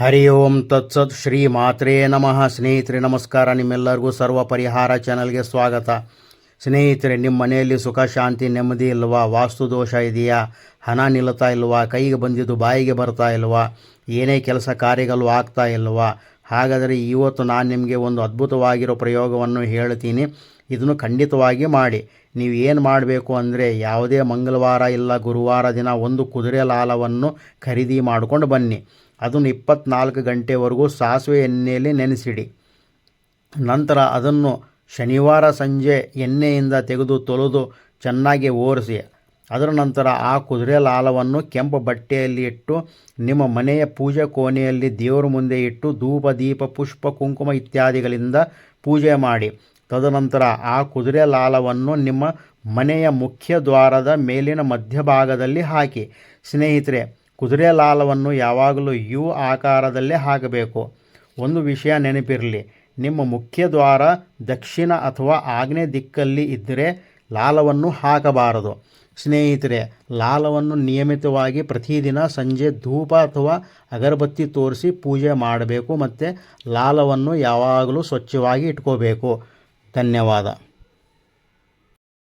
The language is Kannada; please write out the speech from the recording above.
ಹರಿ ಓಂ ತತ್ಸತ್ ಶ್ರೀ ಮಾತ್ರೇ ನಮಃ. ಸ್ನೇಹಿತರೆ, ನಮಸ್ಕಾರ. ನಿಮ್ಮೆಲ್ಲರಿಗೂ ಸರ್ವ ಪರಿಹಾರ ಚಾನಲ್ಗೆ ಸ್ವಾಗತ. ಸ್ನೇಹಿತರೆ, ನಿಮ್ಮ ಮನೆಯಲ್ಲಿ ಸುಖ, ಶಾಂತಿ, ನೆಮ್ಮದಿ ಇಲ್ವಾ? ವಾಸ್ತು ದೋಷ ಇದೆಯಾ? ಹಣ ನಿಲ್ಲುತ್ತಾ ಇಲ್ವಾ? ಕೈಗೆ ಬಂದಿದ್ದು ಬಾಯಿಗೆ ಬರ್ತಾ ಇಲ್ವಾ? ಏನೇ ಕೆಲಸ ಕಾರ್ಯಗಳು ಆಗ್ತಾ ಇಲ್ವಾ? ಹಾಗಾದರೆ ಇವತ್ತು ನಾನು ನಿಮಗೆ ಒಂದು ಅದ್ಭುತವಾಗಿರೋ ಪ್ರಯೋಗವನ್ನು ಹೇಳ್ತೀನಿ. ಇದನ್ನು ಖಂಡಿತವಾಗಿ ಮಾಡಿ. ನೀವು ಏನು ಮಾಡಬೇಕು ಅಂದರೆ ಯಾವುದೇ ಮಂಗಳವಾರ ಇಲ್ಲ ಗುರುವಾರ ದಿನ ಒಂದು ಕುದುರೆ ಲಾಲವನ್ನು ಖರೀದಿ ಮಾಡಿಕೊಂಡು ಬನ್ನಿ. ಅದನ್ನು ಇಪ್ಪತ್ನಾಲ್ಕು ಗಂಟೆವರೆಗೂ ಸಾಸಿವೆ ಎಣ್ಣೆಯಲ್ಲಿ ನೆನೆಸಿಡಿ. ನಂತರ ಅದನ್ನು ಶನಿವಾರ ಸಂಜೆ ಎಣ್ಣೆಯಿಂದ ತೆಗೆದು ತೊಳೆದು ಚೆನ್ನಾಗಿ ಓರಿಸಿ. ಅದರ ನಂತರ ಆ ಕುದುರೆ ಲಾಲವನ್ನು ಕೆಂಪು ಬಟ್ಟೆಯಲ್ಲಿ ಇಟ್ಟು, ನಿಮ್ಮ ಮನೆಯ ಪೂಜೆ ಕೋಣೆಯಲ್ಲಿ ದೇವರ ಮುಂದೆ ಇಟ್ಟು, ಧೂಪ, ದೀಪ, ಪುಷ್ಪ, ಕುಂಕುಮ ಇತ್ಯಾದಿಗಳಿಂದ ಪೂಜೆ ಮಾಡಿ. ತದನಂತರ ಆ ಕುದುರೆ ಲಾಲವನ್ನು ನಿಮ್ಮ ಮನೆಯ ಮುಖ್ಯ ದ್ವಾರದ ಮೇಲಿನ ಮಧ್ಯಭಾಗದಲ್ಲಿ ಹಾಕಿ. ಸ್ನೇಹಿತರೆ, ಕುದುರೆ ಲಾಲವನ್ನು ಯಾವಾಗಲೂ ಯು ಆಕಾರದಲ್ಲೇ ಹಾಕಬೇಕು. ಒಂದು ವಿಷಯ ನೆನಪಿರಲಿ. ನಿಮ್ಮ ಮುಖ್ಯ ದ್ವಾರ ದಕ್ಷಿಣ ಅಥವಾ ಆಗ್ನೇಯ ದಿಕ್ಕಲ್ಲಿ ಇದ್ದರೆ ಲಾಲವನ್ನು ಹಾಕಬಾರದು. ಸ್ನೇಹಿತರೆ, ಲಾಲವನ್ನು ನಿಯಮಿತವಾಗಿ ಪ್ರತಿದಿನ ಸಂಜೆ ಧೂಪ ಅಥವಾ ಅಗರಬತ್ತಿ ತೋರಿಸಿ ಪೂಜೆ ಮಾಡಬೇಕು ಮತ್ತು ಲಾಲವನ್ನು ಯಾವಾಗಲೂ ಸ್ವಚ್ಛವಾಗಿ ಇಟ್ಕೋಬೇಕು. ಧನ್ಯವಾದ.